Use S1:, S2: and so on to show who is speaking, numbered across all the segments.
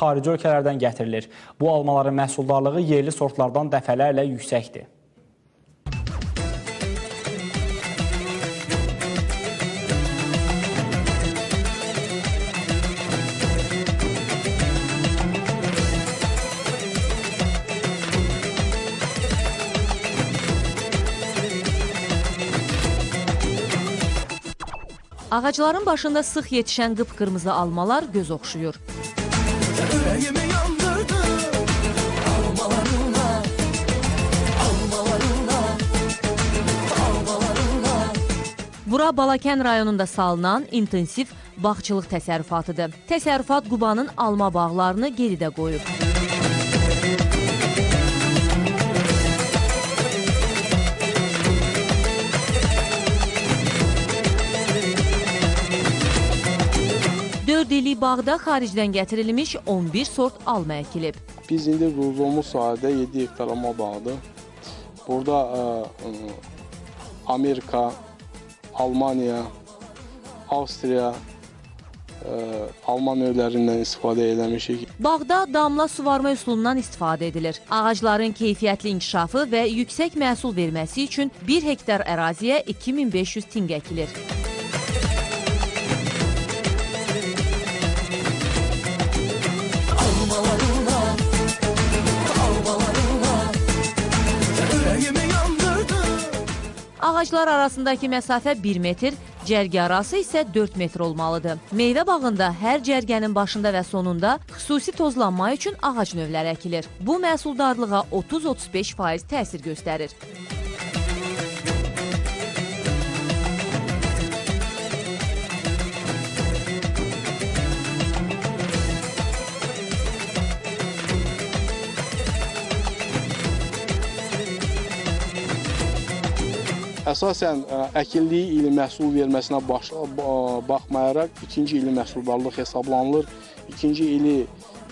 S1: xarici ölkələrdən gətirilir. Bu almaların məhsuldarlığı yerli sortlardan dəfələrlə yüksəkdir.
S2: Ağacların başında sıx yetişən qıpqırmızı almalar göz oxşuyur. Bura Balakən rayonunda salınan intensiv bağçılıq təsərrüfatıdır. Təsərrüfat Qubanın alma bağlarını geridə qoyub. Dörd illik bağda xaricdən gətirilmiş 11 sort alma əkilib.
S3: Biz indi qurduğumuz sahədə 7 hektar alma bağıdır. Burada ə, ə, Amerika, Almaniya, Avstriya ə, alma növlərindən istifadə eləmişik.
S2: Bağda damla suvarma üsulundan istifadə edilir. Ağacların keyfiyyətli inkişafı və yüksək məhsul verməsi üçün 1 hektar əraziyə 2500 tinq əkilir. Ağaclar arasındakı məsafə 1 metr, cərgə arası isə 4 metr olmalıdır. Meyvə bağında hər cərgənin başında və sonunda xüsusi tozlanma üçün ağac növləri əkilir. Bu məhsuldarlığa 30-35% təsir göstərir.
S3: Əsasən ə, əkildiyi ili məhsul verməsinə baş, ba- baxmayaraq ikinci ili məhsuldarlıq hesablanılır. İkinci ili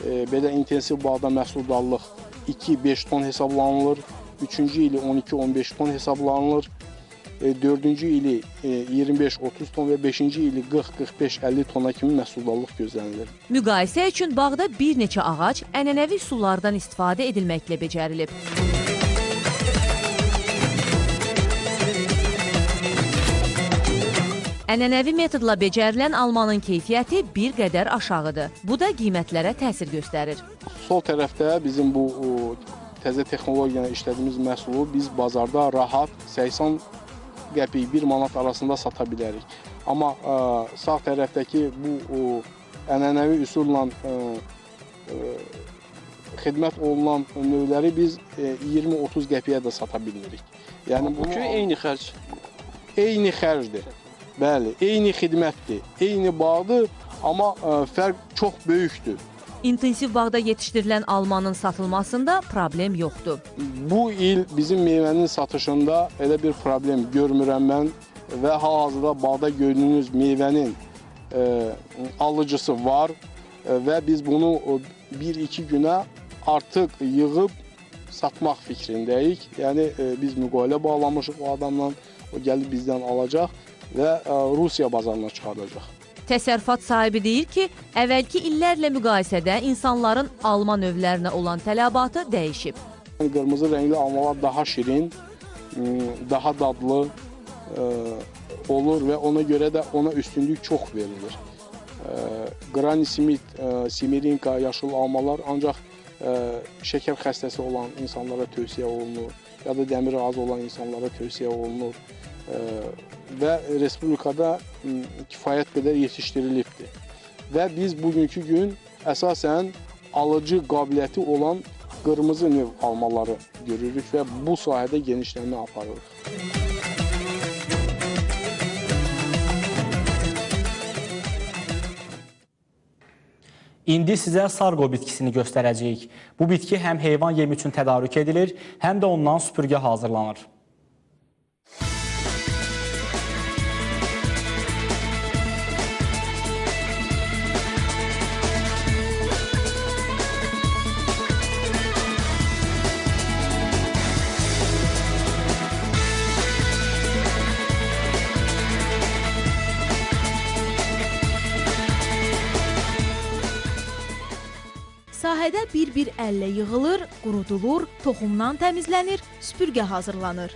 S3: e, belə intensiv bağda məhsuldarlıq 2-5 ton hesablanılır. Üçüncü ili 12-15 ton hesablanılır. E, dördüncü ili e, 25-30 ton və beşinci ili 40-45-50 tona kimi məhsuldarlıq gözlənilir.
S2: Müqayisə üçün bağda bir neçə ağac ənənəvi üsullardan istifadə edilməklə becərilib. Ənənəvi metodla becərilən almanın keyfiyyəti bir qədər aşağıdır. Bu da qiymətlərə təsir göstərir.
S3: Sol tərəfdə bizim bu o, təzə texnologiya ilə işlədiyimiz məhsulu biz bazarda rahat 80 qəpik 1 manat arasında sata bilərik. Amma ə, sağ tərəfdəki bu o, ənənəvi üsulla ə, ə, xidmət olunan növləri biz e, 20-30 qəpiyə də sata bilirik. Yəni
S4: Bu ki, eyni xərc.
S3: eyni xərcdir. Bəli, eyni xidmətdir, eyni bağdır, amma ə, fərq çox böyükdür.
S2: İntensiv bağda yetişdirilən almanın satılmasında problem yoxdur.
S3: Bu il bizim meyvənin satışında elə bir problem görmürəm mən və hal-hazırda bağda gördüyünüz meyvənin e, alıcısı var e, və biz bunu 1-2 günə artıq yığıb satmaq fikrindəyik. Yəni e, biz müqavilə bağlamışıq o adamla, o gəlib bizdən alacaq və e, Rusiya bazarına çıxardacaq.
S2: Təsərrüfat sahibi deyir ki, əvvəlki illərlə müqayisədə insanların alma növlərinə olan tələbatı dəyişib.
S3: Qırmızı rəngli almalar daha şirin, daha dadlı olur və ona görə də ona üstünlük çox verilir. Smith, ə, Simirinka, yaşıl almalar ancaq şəkər xəstəsi olan insanlara tövsiyə olunur, ya da dəmir az olan insanlara tövsiyə olunur. Və respublikada kifayət qədər yetişdirilibdir. Və biz bugünkü gün əsasən alıcı qabiliyyəti olan qırmızı növ almaları görürük və bu sahədə genişlənmə aparırıq.
S1: İndi sizə sarqo bitkisini göstərəcəyik. Bu bitki həm heyvan yemi üçün tədarük edilir, həm də ondan süpürgə hazırlanır.
S4: Sahədə bir-bir əllə yığılır, qurudulur, toxumdan təmizlənir, süpürgə hazırlanır.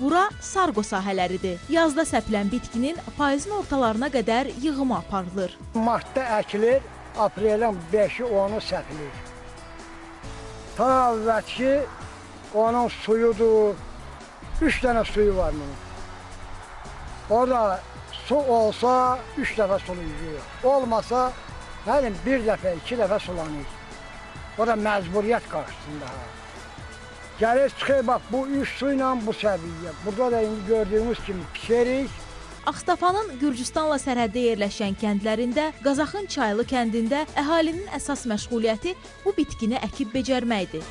S4: Bura sargo sahələridir. Yazda səpilən bitkinin payızın ortalarına qədər yığımı aparılır.
S5: Martda əkilir, aprelin 5-i onu səpilir. Ta əvvəlki onun suyudur. 3 dənə suyu var bunun. O da su olsa 3 dəfə sulayır. Olmasa nə bilim bir dəfə, 2 dəfə sulanır. O da məcburiyyət qarşısında. Gəlir çıxır bax bu üç su ilə bu səviyyə. Burada da indi gördüyünüz kimi pişirik.
S4: Ağstafanın Gürcüstanla sərhəddə yerləşən kəndlərində, Qazaxın Çaylı kəndində əhalinin əsas məşğuliyyəti bu bitkini əkib becərməkdir.